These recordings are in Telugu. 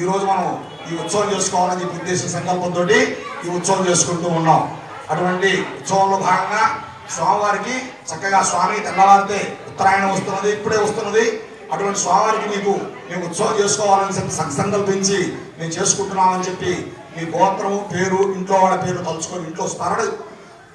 ఈరోజు మనం ఈ ఉత్సవం చేసుకోవాలని చెప్పి ఉద్దేశ సంకల్పంతో ఈ ఉత్సవం చేసుకుంటూ ఉన్నాం. అటువంటి ఉత్సవంలో భాగంగా స్వామివారికి చక్కగా స్వామి తెల్లవారితే ఉత్తరాయణం వస్తున్నది ఇప్పుడే వస్తున్నది. అటువంటి స్వామివారికి మీకు మేము ఉత్సవం చేసుకోవాలని చెప్పి సంకల్పించి మేము చేసుకుంటున్నామని చెప్పి మీ గోత్రము పేరు ఇంట్లో వాళ్ళ పేరు తలుచుకొని ఇంట్లో స్మరణ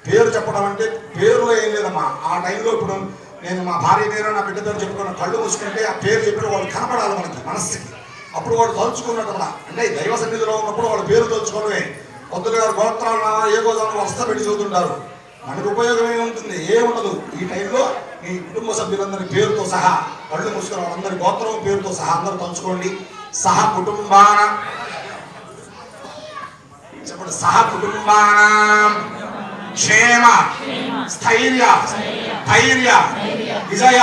పేరు చెప్పడం అంటే పేరులో ఏం లేదమ్మా. ఆ టైంలో ఇప్పుడు నేను మా భార్య పేరు నా బిడ్డ పేరు చెప్పుకున్న కళ్ళు మూసుకుంటే ఆ పేరు చెప్పిన వాళ్ళు కనపడాలి మనకి మనస్సుకి. అప్పుడు వాడు తలుచుకున్నట్టు కూడా అంటే దైవ సన్నిధిలో ఉన్నప్పుడు వాళ్ళ పేరు తలుచుకోవడమే కొద్దులు గారు గోత్రాలు నామా ఏ గోదాము వస్తా పెట్టి చదువుతుంటారు. మనకు ఉపయోగం ఏముంటుంది ఏముండదు ఈ టైంలో మీ కుటుంబ సభ్యులందరి పేరుతో సహా కళ్ళు మూసుకున్న వాళ్ళందరి గోత్రం పేరుతో సహా అందరూ తలుచుకోండి. సహ కుటుంబాన. చెప్పండి సహ కుటుంబానాం. క్షేమ. స్థైర్య. ధైర్య. విజయ.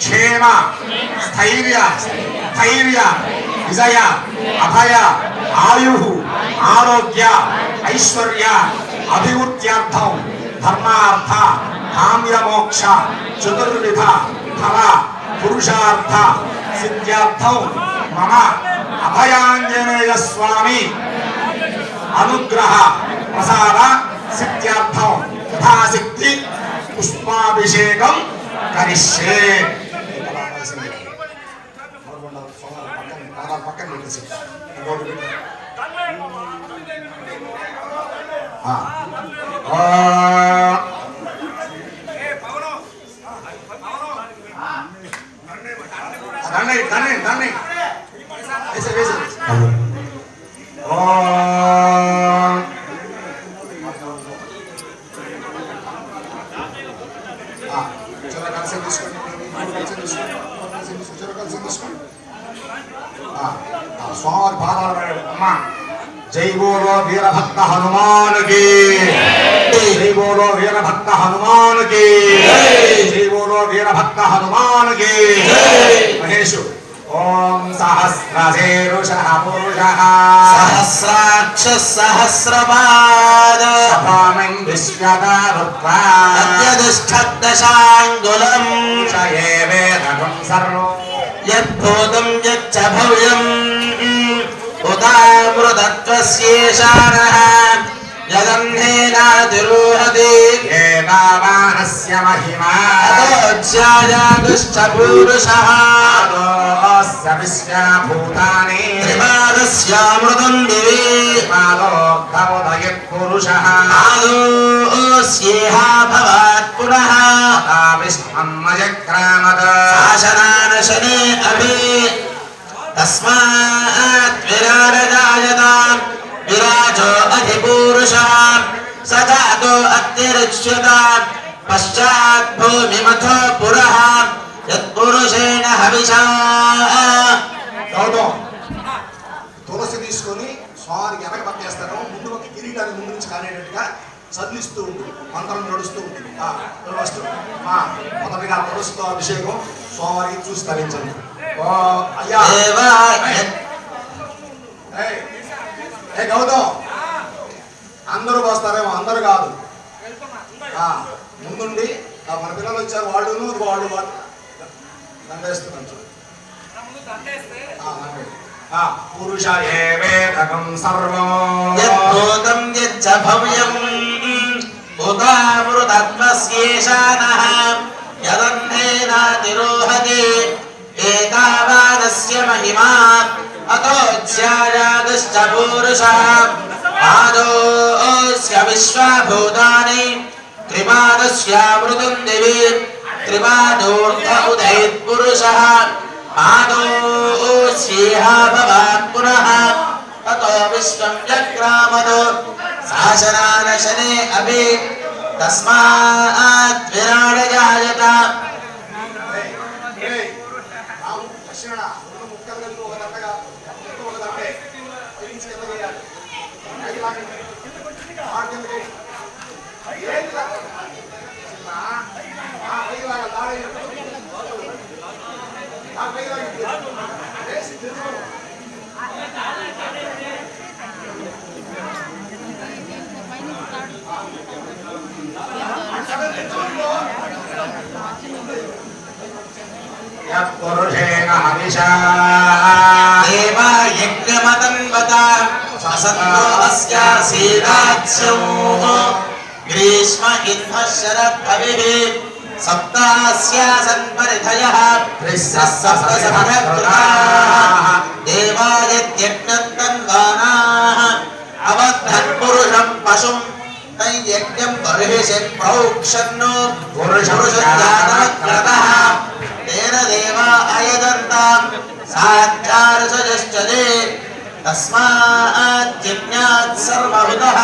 క్షేమ స్థైర్య స్థైర్య విజయ అభయ ఆయు ఆరోగ్య ఐశ్వర్య అభివృద్ధ్యార్థం ధర్మార్థ కామ్యమోక్ష చతుర్విధ ఫల పురుషార్థ సిద్ధ్యార్థం మమ అభయాంజనేయ స్వామి అనుగ్రహ ప్రసాద సిద్ధ్యార్థం యథాశక్తి పుష్పాభిషేకం కరిష్యే. தண்ணி தண்ணி தண்ணி பேச பேச ஓ అమ్మా జై బోలో వీరభక్త హనుమానుకి జై బోలో వీరభక్త హనుమానుకి జై బోలో వీరభక్త హనుమానుకి మహేషు ఓం సహస్రశేరుష పురుష సహస్రాక్ష సహస్రపాద సభామం విశ్వదారుత్వా అత్యధిష్ఠదశాంగులం క్షయే వేదకం సర్వం యద్భూతం యచ్చ భవ్యం యదన్నేనాతిరోహతి ఏతావానస్య మహిమా అతోజ్యాయాదుశ్చ పూరుషः ఆదోస్య విశ్వభూతాని త్రిపాదస్యామృతం దివి పాదోక్తముదయత్ పురుషః ఆదోస్యేహా భవాత్ పునః విష్మన్మయక్రామద శాసనానశనే అభి తస్మాత్ విరాజాయత విరాజో అధిపూరుషः సదాతో పశ్చాత్ భూమిమథో పురః యత్పురుషేణ హవిషా గౌతమ్ తులసి తీసుకొని స్వామి వెనక పక్కేస్తాను ముందు ఒక కిరీటాన్ని ముందు నుంచి కానేటట్టుగా చదివిస్తూ ఉంటుంది. మంత్రం నడుస్తూ ఉంటుంది. ఆ, మొదటిగా తులసితో అభిషేకం స్వామివారికి చూసి తరించండి. గౌతమ్ అందరూ వస్తారేమో అందరు కాదు. ముందుండి మన పిల్లలు వచ్చారు వాళ్ళు వాళ్ళు వాళ్ళు దండేస్తున్నాను చూడు. పురుష ఏ సర్వం. యద్భూతం యచ్చ భవ్యం. ఉదామృతత్వస్యేషానః యదన్నేనాతిరోహతి ఏతావానస్య మహిమా అతోజ్యాయాదుశ్చ పూరుషः పాదోస్య విశ్వభూతాని త్రిపాదస్యామృతం దివి త్రిపాదోర్ధ ఉదయత్పురుషः పాదోస్యేహ భవాత్ పునః తతో విశ్వం జగ్రామదో శాసనానశనే అభి తస్మాత్ విరాడజాయత ఏయ్, ग्रीष्म इन्मः शरद्भविः सप्तास्यासन् परिधयः त्रिस्रः सप्त समयकृताः देवायज्ञन्तन्वानाः अवद्धन् पुरुषं पशुं तैयज्ञं बर्हिषि प्रोक्षन्नो पुरुषजातवक्रतः तेन देवा अयदन्ताम् तस्मात् यज्ञात् सर्वविदः।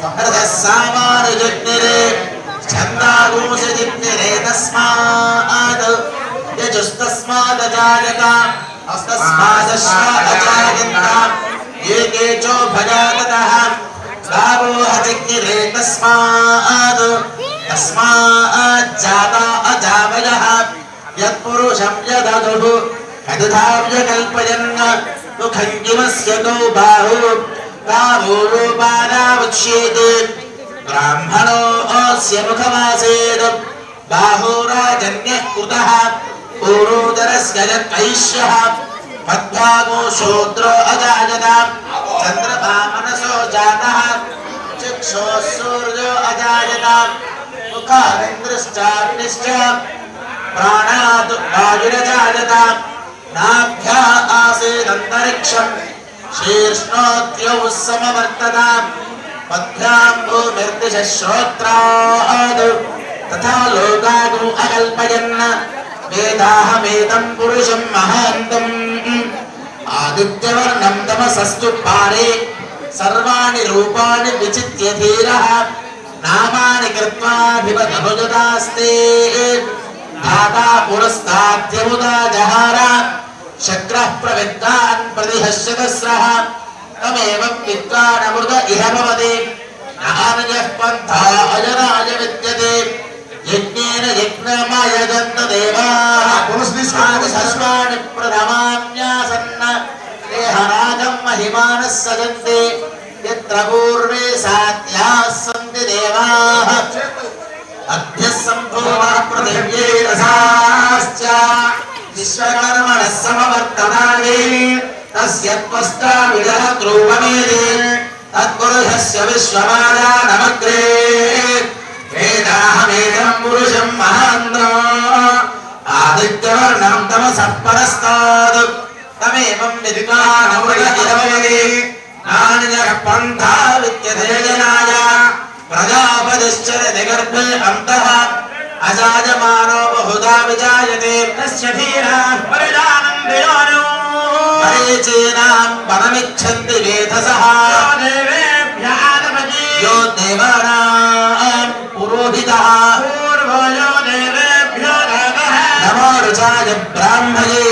सहृदः सामानुजज्ञरे। छन्दागोषि जिज्ञरे तस्मात्। यजुस्तस्मादजायता अस्तस्मादश्वादजायता ये केचो भजाततः। गावो हतिज्ञरे तस्मात्। तस्मात् जाता अजावयः यत्पुरुषं यदधुः। यदुधाव्यकल्पयन् खञ्जुमस्यतो बाहु कामूरो बाधावक्ष्येत् ब्राह्मणो अस्य मुखमासेत्। बाहुराजन्यः कृतः पूर्वोदरस्य यत्पैष्यः पद्मागो शूद्रो अजायत। चन्द्रभामनसो जानः चक्षुः सूर्यो अजायत। मुखारिन्द्रश्चाग्निश्च प्राणात् वायुरजायत नाभ्या आसीदन्तरिक्षम् शीर्ष्णोद्यौ समवर्तत पद्भ्यां भूमिर्दिश श्रोत्रात् तथा लोकागु अकल्पयन् वेदाहमेदं पुरुषं महान्तम् आदित्यवर्णं तमसस्तु पारे सर्वाणि रूपाणि विचित्य धीरः नामानि कृत्वाभिवदनुजदास्ते धाता पुरस्ताद्यमुदा जहार శక్రః ప్రవిత్తాన్ ప్రతిహస్యతస్రః తమేవం విత్తానమృత ఇహ భవతి నానయః పంథా అజరాయ విద్యతే యజ్ఞేన యజ్ఞమాయదంత దేవాః పునస్తిష్కాని సస్వాని ప్రథమాన్యాసన్న దేహరాగం మహిమానః సజంతే యత్ర పూర్వే సాత్యాః సంతి ప్రదేవ్యై రసాశ్చ విశ్వకర్మణ సమవర్తనాని తస్య త్వస్త్రామిదః ధ్రువమేది తత్పురుషస్య విశ్వమాదానమగ్రే వేదాహమేకం పురుషం మహాంద్రో ఆదిత్యవర్ణం తమ సత్పరస్తాదు తమేవం విద్వానమురగతిరమయది నానిదః పంథా విద్యతే జనాయ ప్రజాపతిశ్చరతి అంతః అజాజమానో బహుదా విజాయతే తస్య ధీరాః పరిదానం దియోనో పరేచేనాం వనమిచ్చంతి వేధసః దేవేభ్య ఆదమజి యో దేవానాం పురోహితః పూర్వయో దేవేభ్య నమః నమో రుచాయ బ్రాహ్మయే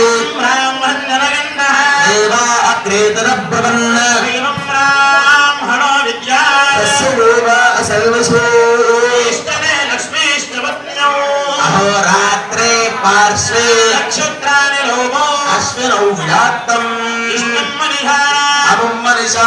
దేవా అగ్రేతర ప్రవన్న అశ్వే. నక్షత్రాన్ని లోమో అశ్వినౌ విడాత్తం అనుమనిషా